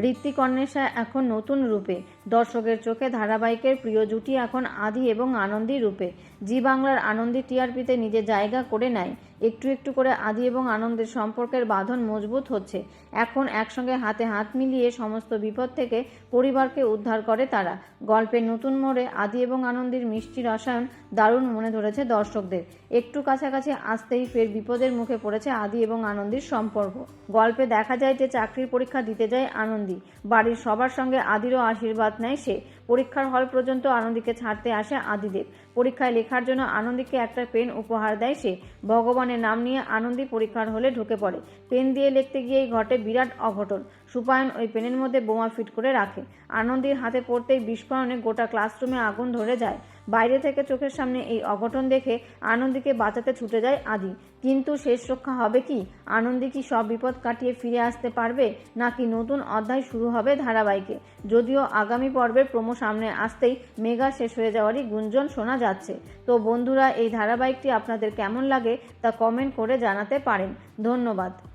ঋত্বিক অন্বেষা এখন নতুন রূপে দর্শকের চোখে ধারাবাহিকের প্রিয় জুটি এখন আদি এবং আনন্দী রূপে। জি বাংলার আনন্দী টিআরপিতে নিজের জায়গা করে নেয় একটু একটু করে আদি এবং আনন্দের সম্পর্কের বাঁধন মজবুত হচ্ছে। এখন একসঙ্গে হাতে হাত মিলিয়ে সমস্ত বিপদ থেকে পরিবারকে উদ্ধার করে তারা। গল্পের নতুন মোড়ে আদি এবং আনন্দের মিষ্টি রসায়ন দারুণ মনে ধরেছে দর্শকদের। একটু কাছাকাছি আসতেই ফের বিপদের মুখে পড়েছে আদি এবং আনন্দের সম্পর্ক। গল্পে দেখা যায় যে চাকরির পরীক্ষা দিতে যায় আনন্দী। বাড়ির সবার সঙ্গে আদিরও আশীর্বাদ নেয় সে। পরীক্ষার হল পর্যন্ত আনন্দীকে ছাড়তে আসে আদিদেব। পরীক্ষায় লেখার জন্য আনন্দীকে একটা পেন উপহার দেয় সে। ভগবানের নাম নিয়ে আনন্দী পরীক্ষার হলে ঢুকে পড়ে। পেন দিয়ে লিখতে গিয়েই ঘটে বিরাট অঘটন। সুপায়ন ওই পেনের মধ্যে বোমা ফিট করে রাখে। আনন্দীর হাতে পড়তেই বিস্ফোরণে গোটা ক্লাসরুমে আগুন ধরে যায়। বাইরে থেকে চোখের সামনে এই অঘটন দেখে আনন্দীকে বাঁচাতে ছুটে যায় আদি। কিন্তু শেষ রক্ষা হবে কি? আনন্দী কি সব বিপদ কাটিয়ে ফিরে আসতে পারবে? নাকি নতুন অধ্যায় শুরু হবে ধারাবাহিকে? যদিও আগামী পর্বের প্রমো সামনে আসতেই মেগা শেষ হয়ে যাওয়ারই গুঞ্জন শোনা যাচ্ছে। তো বন্ধুরা, এই ধারাবাহিকটি আপনাদের কেমন লাগে তা কমেন্ট করে জানাতে পারেন। ধন্যবাদ।